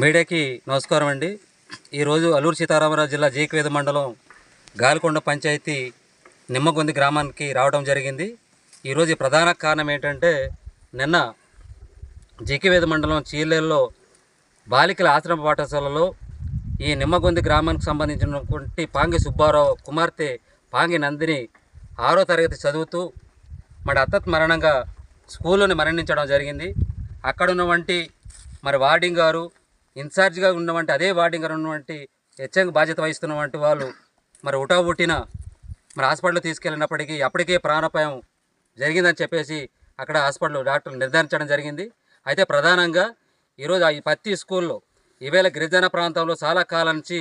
మీడియాకి నమస్కారం అండి. ఈరోజు అల్లూరు సీతారామరాజు జిల్లా జీకవేద మండలం గాలికొండ పంచాయతీ నిమ్మగొంది గ్రామానికి రావడం జరిగింది. ఈరోజు ప్రధాన కారణం ఏంటంటే నిన్న జీకవేద మండలం చీలేల్లో బాలికల ఆశ్రమ పాఠశాలలో ఈ నిమ్మగొంది గ్రామానికి సంబంధించినటువంటి పాంగి సుబ్బారావు కుమార్తె పాంగి నందిని ఆరో తరగతి చదువుతూ మరి అత్తత్ మరణంగా స్కూల్లోనే మరణించడం జరిగింది. అక్కడ ఉన్నవంటి మరి వార్డింగ్ గారు ఇన్ఛార్జ్గా ఉన్నవంటి అదే వార్డింగ్ ఉన్నటువంటి ఉన్నవంటి హెచ్చంగా బాధ్యత వహిస్తున్నటువంటి వాళ్ళు మరి ఉటా పుట్టిన మరి హాస్పిటల్ తీసుకెళ్ళినప్పటికీ అప్పటికే ప్రాణాపాయం జరిగిందని చెప్పేసి అక్కడ హాస్పిటల్ డాక్టర్లు నిర్ధారించడం జరిగింది. అయితే ప్రధానంగా ఈరోజు ఈ పత్తి స్కూల్లో ఈవేళ గిరిజన ప్రాంతంలో చాలా కాలం నుంచి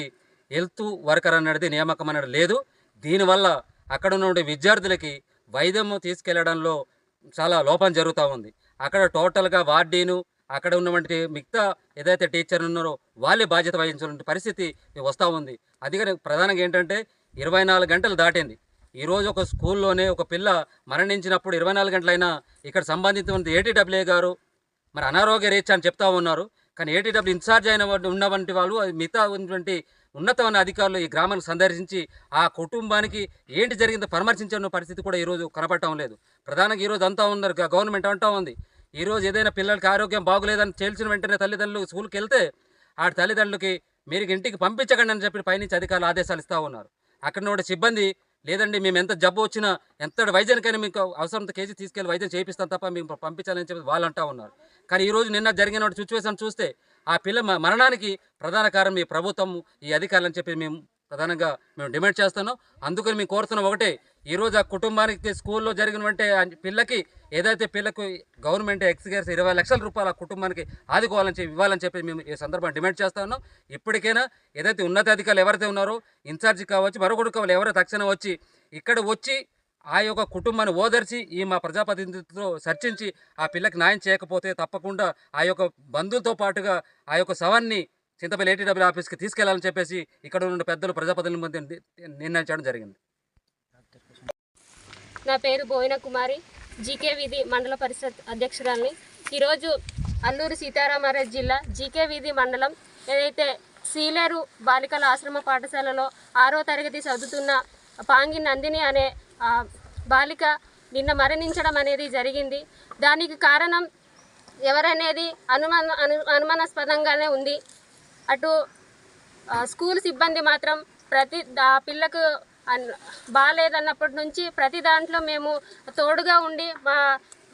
హెల్త్ వర్కర్ అనేది నియామకం అనేది లేదు. దీనివల్ల అక్కడ ఉన్న విద్యార్థులకి వైద్యం తీసుకెళ్ళడంలో చాలా లోపం జరుగుతూ ఉంది. అక్కడ టోటల్గా వార్డీను అక్కడ ఉన్నటువంటి మిగతా ఏదైతే టీచర్ ఉన్నారో వాళ్ళే బాధ్యత వహించాలంటే పరిస్థితి వస్తూ ఉంది. అది ప్రధానంగా ఏంటంటే ఇరవై నాలుగు గంటలు దాటింది. ఈరోజు ఒక స్కూల్లోనే ఒక పిల్ల మరణించినప్పుడు ఇరవై నాలుగు గంటలైనా ఇక్కడ సంబంధించిన ఏటీడబ్ల్యూ గారు మరి అనారోగ్య రీత్యా అని చెప్తా ఉన్నారు. కానీ ఏటీడబ్ల్యూ ఇన్ఛార్జ్ అయిన ఉన్నటువంటి వాళ్ళు మిగతా ఉన్నటువంటి ఉన్నతమైన అధికారులు ఈ గ్రామాన్ని సందర్శించి ఆ కుటుంబానికి ఏంటి జరిగిందో పరామర్శించిన పరిస్థితి కూడా ఈరోజు కనపడటం లేదు. ప్రధానంగా ఈరోజు అంతా ఉన్నారు గవర్నమెంట్ అంటా ఉంది. ఈరోజు ఏదైనా పిల్లలకి ఆరోగ్యం బాగులేదని తేల్చిన వెంటనే తల్లిదండ్రులు స్కూల్కి వెళ్తే ఆ తల్లిదండ్రులకి మీరు ఇంటికి పంపించకండి అని చెప్పి పైనుంచి అధికారులు ఆదేశాలు ఇస్తూ ఉన్నారు. అక్కడ ఉన్న సిబ్బంది లేదండి మేము ఎంత జబ్బు వచ్చినా ఎంత వైద్యానికైనా మీకు అవసరంతో కేజీ తీసుకెళ్ళి వైద్యం చేయిస్తాం తప్ప మేము పంపించాలని చెప్పి వాళ్ళు ఉన్నారు. కానీ ఈ రోజు నిన్న జరిగిన సిచ్యువేషన్ చూస్తే ఆ పిల్ల మరణానికి ప్రధాన కారణం ఈ ప్రభుత్వం ఈ అధికారులు అని చెప్పి మేము ప్రధానంగా మేము డిమాండ్ చేస్తాను అందుకని మేము కోరుతున్నాం ఒకటే ఈరోజు ఆ కుటుంబానికి స్కూల్లో జరిగినటువంటి ఆ పిల్లకి ఏదైతే పిల్లకు గవర్నమెంట్ ఎక్స్గేర్స్ ఇరవై లక్షల రూపాయలు ఆ కుటుంబానికి ఆదుకోవాలని చెప్పి ఇవ్వాలని చెప్పి మేము ఈ సందర్భంగా డిమాండ్ చేస్తాను ఇప్పటికైనా ఏదైతే ఉన్నతాధికారులు ఎవరైతే ఉన్నారో ఇన్ఛార్జి కావచ్చు మరొకటి కావాలి ఎవరో తక్షణం వచ్చి ఇక్కడ వచ్చి ఆ యొక్క కుటుంబాన్ని ఓదర్చి ఈ మా ప్రజాప్రతినిధులతో చర్చించి ఆ పిల్లకి న్యాయం చేయకపోతే తప్పకుండా ఆ యొక్క బంధువులతో పాటుగా ఆ యొక్క శవాన్ని చింతపల్లి ఏటీడబ్ల్యూ ఆఫీస్కి తీసుకెళ్ళాలని చెప్పేసి ఇక్కడ ఉన్న పెద్దలు ప్రజాప్రతినిధుల మధ్య నిర్ణయించడం జరిగింది. నా పేరు బోయిన కుమారి. జీకే వీధి మండల పరిషత్ అధ్యక్షురాల్ని. ఈరోజు అల్లూరు సీతారామారాజు జిల్లా జీకే వీధి మండలం ఏదైతే సీలేరు బాలికల ఆశ్రమ పాఠశాలలో ఆరో తరగతి చదువుతున్న పాంగి నందిని అనే బాలిక నిన్న మరణించడం అనేది జరిగింది. దానికి కారణం ఎవరనేది అనుమాన అను అనుమానాస్పదంగానే ఉంది. అటు స్కూల్ సిబ్బంది మాత్రం ప్రతి ఆ పిల్లకు అన్- బాగాలేదన్నప్పటి నుంచి ప్రతి దాంట్లో మేము తోడుగా ఉండి మా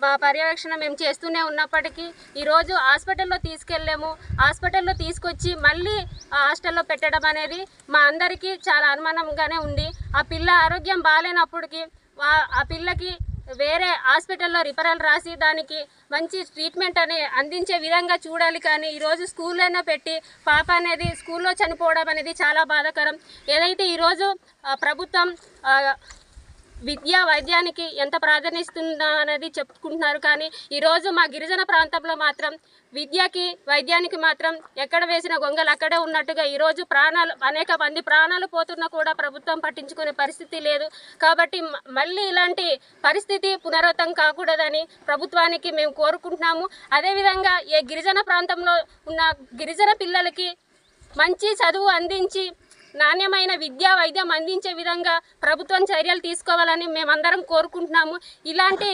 మా పర్యవేక్షణ మేము చేస్తూనే ఉన్నప్పటికీ ఈరోజు హాస్పిటల్లో తీసుకెళ్ళాము. హాస్పిటల్లో తీసుకొచ్చి మళ్ళీ హాస్టల్లో పెట్టడం అనేది మా అందరికీ చాలా అనుమానంగానే ఉంది. ఆ పిల్ల ఆరోగ్యం బాగాలేనప్పటికీ ఆ పిల్లకి వేరే హాస్పిటల్లో రిఫరల్ రాసి దానికి మంచి ట్రీట్మెంట్ అనే అందించే విధంగా చూడాలి. కానీ ఈరోజు స్కూల్లోనే పెట్టి పాప అనేది స్కూల్లో చనిపోవడం అనేది చాలా బాధాకరం. ఏదైతే ఈరోజు ప్రభుత్వం విద్యా వైద్యానికి ఎంత ప్రాధాన్యస్తుందా అనేది చెప్పుకుంటున్నారు. కానీ ఈరోజు మా గిరిజన ప్రాంతంలో మాత్రం విద్యకి వైద్యానికి మాత్రం ఎక్కడ వేసిన గొంగలు అక్కడే ఉన్నట్టుగా ఈరోజు ప్రాణాలు అనేక మంది ప్రాణాలు పోతున్నా కూడా ప్రభుత్వం పట్టించుకునే పరిస్థితి లేదు. కాబట్టి మళ్ళీ ఇలాంటి పరిస్థితి పునరావృతం కాకూడదని ప్రభుత్వానికి మేము కోరుకుంటున్నాము. అదేవిధంగా ఏ గిరిజన ప్రాంతంలో ఉన్న గిరిజన పిల్లలకి మంచి చదువు అందించి నాణ్యమైన విద్యా వైద్యం అందించే విధంగా ప్రభుత్వం చర్యలు తీసుకోవాలని మేమందరం కోరుకుంటున్నాము. ఇలాంటి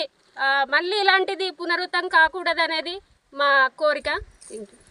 మళ్ళీ ఇలాంటిది పునరుద్ధం కాకూడదనేది మా కోరిక. Thank you